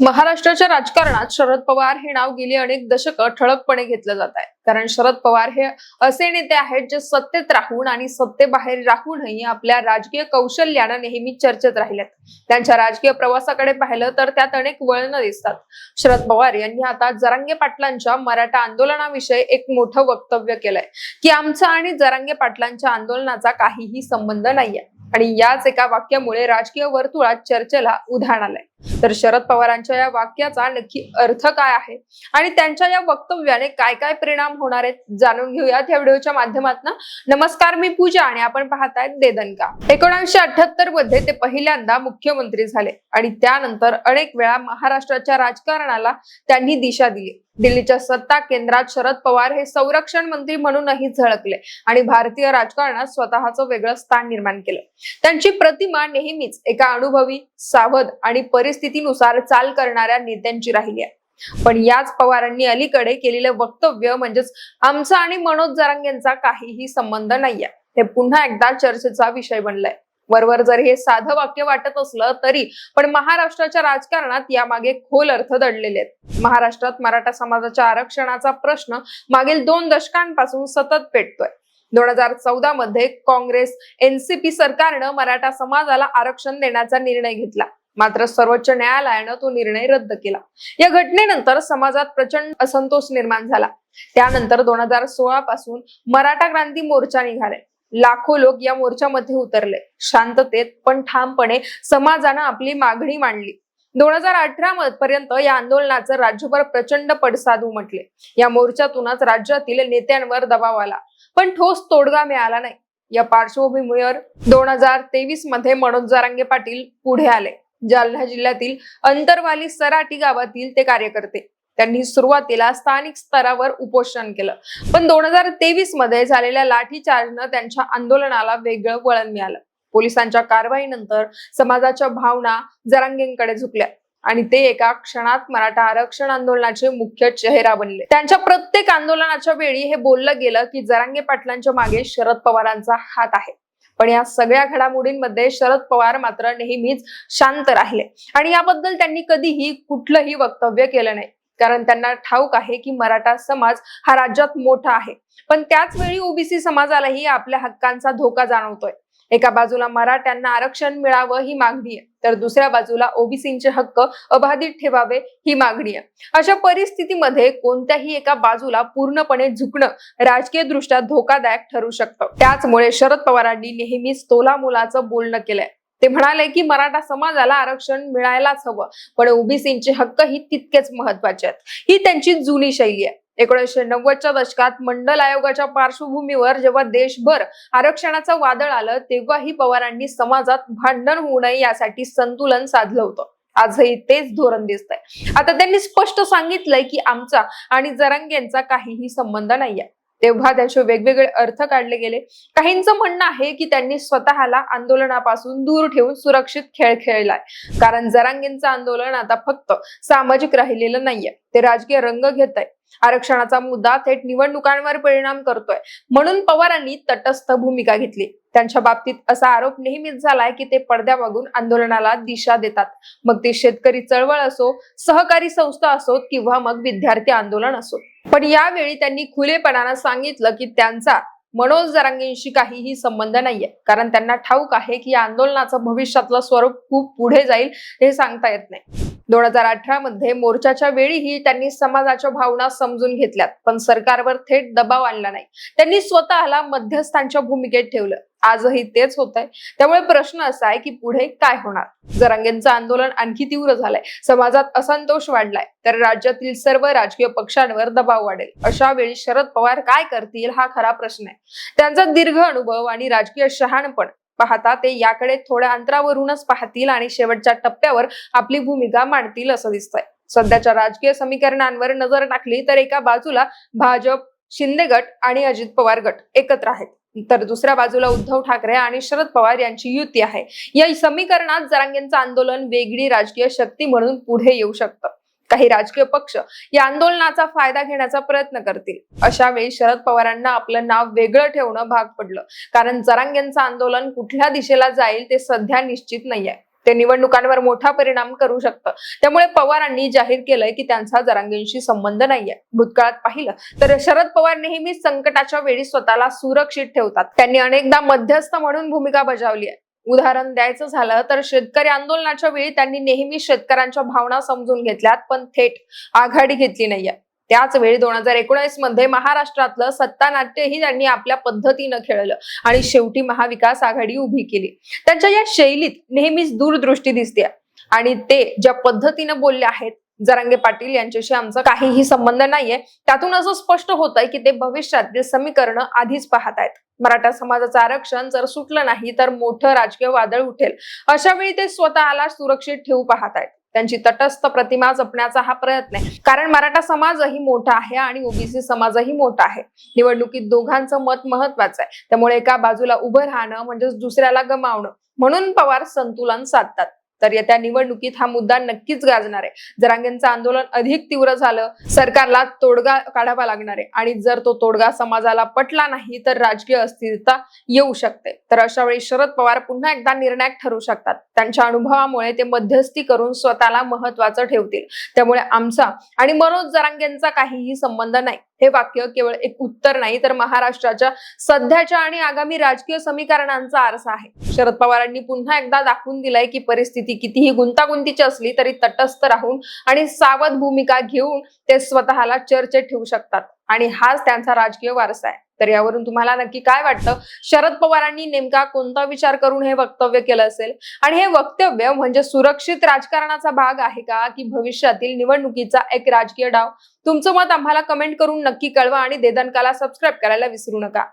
महाराष्ट्राच्या राजकारणात शरद पवार हे नाव गेली अनेक दशकं ठळकपणे घेतलं जात आहे. कारण शरद पवार हे असे नेते आहेत जे सत्तेत राहून आणि सत्तेबाहेर राहूनही आपल्या राजकीय कौशल्यानं नेहमी चर्चेत राहिल्यात त्यांच्या राजकीय प्रवासाकडे पाहिलं तर त्यात अनेक वळणं दिसतात. शरद पवार यांनी आता जरांगे पाटलांच्या मराठा आंदोलनाविषयी एक मोठं वक्तव्य केलंय. की आमचा आणि जरांगे पाटलांच्या आंदोलनाचा काहीही संबंध नाहीये. आणि याच एका वाक्यामुळे राजकीय वर्तुळात चर्चेला उधाण आलंय. तर शरद पवारांच्या या वाक्याचा नक्की अर्थ काय आहे? आणि त्यांच्या या वक्तव्याने काय काय परिणाम होणार आहेत जाणून घेऊयात या व्हिडिओच्या माध्यमातून. नमस्कार मी पूजा आणि आपण पाहतायत देदनका. एकोणीसशे अठ्याहत्तरमध्ये ते पहिल्यांदा मुख्यमंत्री झाले आणि त्यानंतर अनेक वेळा महाराष्ट्राच्या राजकारणाला त्यांनी दिशा दिली. दिल्लीच्या सत्ता केंद्रात शरद पवार हे संरक्षण मंत्री म्हणूनही झळकले आणि भारतीय राजकारणात स्वतःचं वेगळं स्थान निर्माण केलं. त्यांची प्रतिमा नेहमीच एका अनुभवी सावध आणि परिस्थितीनुसार चाल करणाऱ्या नेत्यांची राहिली आहे. पण याच पवारांनी अलीकडे केलेलं वक्तव्य म्हणजेच आमचा आणि मनोज जरांग यांचा काहीही संबंध नाहीये. हे पुन्हा एकदा चर्चेचा विषय बनलाय. वरवर जर हे साधं वाक्य वाटत असलं तरी पण महाराष्ट्राच्या राजकारणात यामागे खोल अर्थ दडलेले आहेत. महाराष्ट्रात मराठा समाजाच्या आरक्षणाचा प्रश्न मागील दोन दशकांपासून सतत पेटतोय. दोन हजार चौदा मध्ये काँग्रेस एनसीपी सरकारनं मराठा समाजाला आरक्षण देण्याचा निर्णय घेतला. मात्र सर्वोच्च न्यायालयानं तो निर्णय रद्द केला. या घटनेनंतर समाजात प्रचंड असंतोष निर्माण झाला. त्यानंतर दोन हजार सोळा पासून मराठा क्रांती मोर्चा निघाले. लाखो लोक या मोर्चामध्ये उतरले. शांततेत पण ठामपणे समाजानं आपली मागणी मांडली. दोन हजार अठरा पर्यंत या आंदोलनाचं राज्यभर प्रचंड पडसाद उमटले. या मोर्चातूनच राज्यातील नेत्यांवर दबाव आला. पण ठोस तोडगा मिळाला नाही. या पार्श्वभूमीवर दोन हजार तेवीसमध्ये मनोज जारांगे पाटील पुढे आले. जालना जिल्ह्यातील अंतरवाली सराटी गावातील ते कार्यकर्ते. त्यांनी सुरुवातीला स्थानिक स्तरावर उपोषण केलं. पण दोन हजार तेवीसमध्ये झालेल्या लाठीचार्जनं त्यांच्या आंदोलनाला वेगळं वळण मिळालं. पोलिसांच्या कारवाईनंतर समाजाच्या भावना जरांगेंकडे झुकल्या आणि ते एका क्षणात मराठा आरक्षण आंदोलनाचे मुख्य चेहरा बनले. त्यांच्या प्रत्येक आंदोलनाच्या वेळी हे बोललं गेलं की जरांगे पाटलांच्या मागे शरद पवारांचा हात आहे. पण या सगळ्या घडामोडींमध्ये शरद पवार मात्र नेहमीच शांत राहिले. आणि याबद्दल त्यांनी कधीही कुठलंही वक्तव्य केलं नाही. कारण त्यांना ठाऊक आहे की मराठा समाज हा राज्यात मोठा आहे. पण त्याच वेळी ओबीसी समाजालाही आपल्या हक्कांचा धोका जाणवतोय. एका बाजूला मराठ्यांना आरक्षण मिळावं ही मागणी आहे तर दुसऱ्या बाजूला ओबीसींचे हक्क अबाधित ठेवावे ही मागणी आहे. अशा परिस्थितीमध्ये कोणत्याही एका बाजूला पूर्णपणे झुकणं राजकीय दृष्ट्या धोकादायक ठरू शकतं. त्याचमुळे शरद पवारांनी नेहमीच तोला मुलाचं बोलणं केलंय. ते म्हणाले की मराठा समाजाला आरक्षण मिळायलाच हवं पण ओबीसींचे हक्क ही तितकेच महत्त्वाचे आहेत. ही त्यांची जुनी शैली आहे. एकोणीसशे नव्वदच्या दशकात मंडल आयोगाच्या पार्श्वभूमीवर जेव्हा देशभर आरक्षणाचं वादळ आलं तेव्हाही पवारांनी समाजात भांडण होऊ नये यासाठी संतुलन साधलं होतं. आजही तेच धोरण दिसतंय. आता त्यांनी स्पष्ट सांगितलंय की आमचा आणि जरांगेंचा काहीही संबंध नाहीये. तेव्हा त्याचे वेगवेगळे अर्थ काढले गेले. काहींचं म्हणणं आहे की त्यांनी स्वतःला आंदोलनापासून दूर ठेवून सुरक्षित खेळ खेळलाय. कारण जरांगेंचं आंदोलन आता फक्त सामाजिक राहिलेलं नाहीये. ते राजकीय रंग घेत आहे आरक्षणाचा मुद्दा थेट निवडणुकांवर परिणाम करतोय. म्हणून पवारांनी तटस्थ भूमिका घेतली. त्यांच्या बाबतीत असा आरोप नेहमीच झालाय की ते पडद्यामागून आंदोलनाला दिशा देतात. मग ते शेतकरी चळवळ असो सहकारी संस्था असोत किंवा मग विद्यार्थी आंदोलन असो. पण यावेळी त्यांनी खुलेपणानं सांगितलं की त्यांचा मनोज जरांगेंशी काहीही संबंध नाहीये. कारण त्यांना ठाऊक आहे की या आंदोलनाचं भविष्यातलं स्वरूप खूप पुढे जाईल हे सांगता येत नाही. दोन हजार अठरा मध्ये मोर्चाच्या वेळीही त्यांनी समाजाच्या भावना समजून घेतल्यात पण सरकारवर थेट दबाव आणला नाही. त्यांनी स्वतःला मध्यस्थांच्या भूमिकेत ठेवलं. आजही तेच होत आहे त्यामुळे प्रश्न असा आहे की पुढे काय होणार? जरांगेंचं आंदोलन आणखी तीव्र झालंय. समाजात असंतोष वाढलाय. तर राज्यातील सर्व राजकीय पक्षांवर दबाव वाढेल. अशा वेळी शरद पवार काय करतील हा खरा प्रश्न आहे. त्यांचा दीर्घ अनुभव आणि राजकीय शहाणपण पाहता ते याकडे थोड्या अंतरावरूनच पाहतील आणि शेवटच्या टप्प्यावर आपली भूमिका मांडतील असं दिसतंय. सध्याच्या राजकीय समीकरणांवर नजर टाकली तर एका बाजूला भाजप शिंदे गट आणि अजित पवार गट एकत्र आहेत. तर दुसऱ्या बाजूला उद्धव ठाकरे आणि शरद पवार यांची युती आहे. या समीकरणात जरांगेंचं आंदोलन वेगळी राजकीय शक्ती म्हणून पुढे येऊ शकतं. काही राजकीय पक्ष या आंदोलनाचा फायदा घेण्याचा प्रयत्न करतील. अशा वेळी शरद पवारांना आपलं नाव वेगळं ठेवणं भाग पडलं. कारण जरांगेंचं आंदोलन कुठल्या दिशेला जाईल ते सध्या निश्चित नाहीये. ते निवडणुकांवर मोठा परिणाम करू शकतं. त्यामुळे पवारांनी जाहीर केलंय की त्यांचा जरांगेंशी संबंध नाहीये. भूतकाळात पाहिलं तर शरद पवार नेहमीच संकटाच्या वेळी स्वतःला सुरक्षित ठेवतात. त्यांनी अनेकदा मध्यस्थ म्हणून भूमिका बजावली आहे. उदाहरण द्यायचं झालं तर शेतकरी आंदोलनाच्या वेळी त्यांनी नेहमी शेतकऱ्यांच्या भावना समजून घेतल्यात पण थेट आघाडी घेतली नाहीये. त्याच वेळी दोन हजार एकोणीसमध्ये महाराष्ट्रातलं सत्ता नाट्यही त्यांनी आपल्या पद्धतीनं खेळलं आणि शेवटी महाविकास आघाडी उभी केली. त्यांच्या या शैलीत नेहमीच दूरदृष्टी दिसते. आणि ते ज्या पद्धतीनं बोलले आहेत जरांगे पाटील यांच्याशी आमचा काहीही संबंध नाहीये. त्यातून असं स्पष्ट होत आहे की ते भविष्यातील समीकरण आधीच पाहत आहेत. मराठा समाजाचं आरक्षण जर सुटलं नाही तर मोठं राजकीय वादळ उठेल. अशा वेळी ते स्वतःला सुरक्षित ठेवू पाहत आहेत. त्यांची तटस्थ प्रतिमा जपण्याचा हा प्रयत्न आहे. कारण मराठा समाजही मोठा आहे आणि ओबीसी समाजही मोठा आहे. निवडणुकीत दोघांचं मत महत्वाचं आहे. त्यामुळे एका बाजूला उभं राहणं म्हणजेच दुसऱ्याला गमावणं म्हणून पवार संतुलन साधतात. तर येत्या निवडणुकीत हा मुद्दा नक्कीच गाजणार आहे. जरांगेंचं आंदोलन अधिक तीव्र झालं सरकारला तोडगा काढावा लागणार आहे. आणि जर तो तोडगा समाजाला पटला नाही तर राजकीय अस्थिरता येऊ शकते. तर अशा वेळी शरद पवार पुन्हा एकदा निर्णायक ठरू शकतात. त्यांच्या अनुभवामुळे ते मध्यस्थी करून स्वतःला महत्वाचं ठेवतील. त्यामुळे आमचा आणि मनोज जरांगेंचा काहीही संबंध नाही. हे वाक्य केवळ एक उत्तर नाही तर महाराष्ट्राच्या सध्याच्या आणि आगामी राजकीय समीकरणांचा आरसा आहे. शरद पवारांनी पुन्हा एकदा दाखवून दिलाय की परिस्थिती कितीही गुंतागुंतीची असली तरी तटस्थ राहून आणि सावध भूमिका घेऊन ते स्वतःला चर्चेत ठेवू शकतात. आणि हाच त्यांचा राजकीय वारसा आहे. तर यावरून तुम्हाला नक्की काय वाटतं? शरद पवारांनी नेमका कोणता विचार करून हे वक्तव्य केलं असेल? आणि हे वक्तव्य म्हणजे सुरक्षित राजकारणाचा भाग आहे का? की भविष्यातील निवडणुकीचा एक राजकीय डाव? तुमचं मत आम्हाला कमेंट करून नक्की कळवा आणि देदनकाला सबस्क्राईब करायला विसरू नका.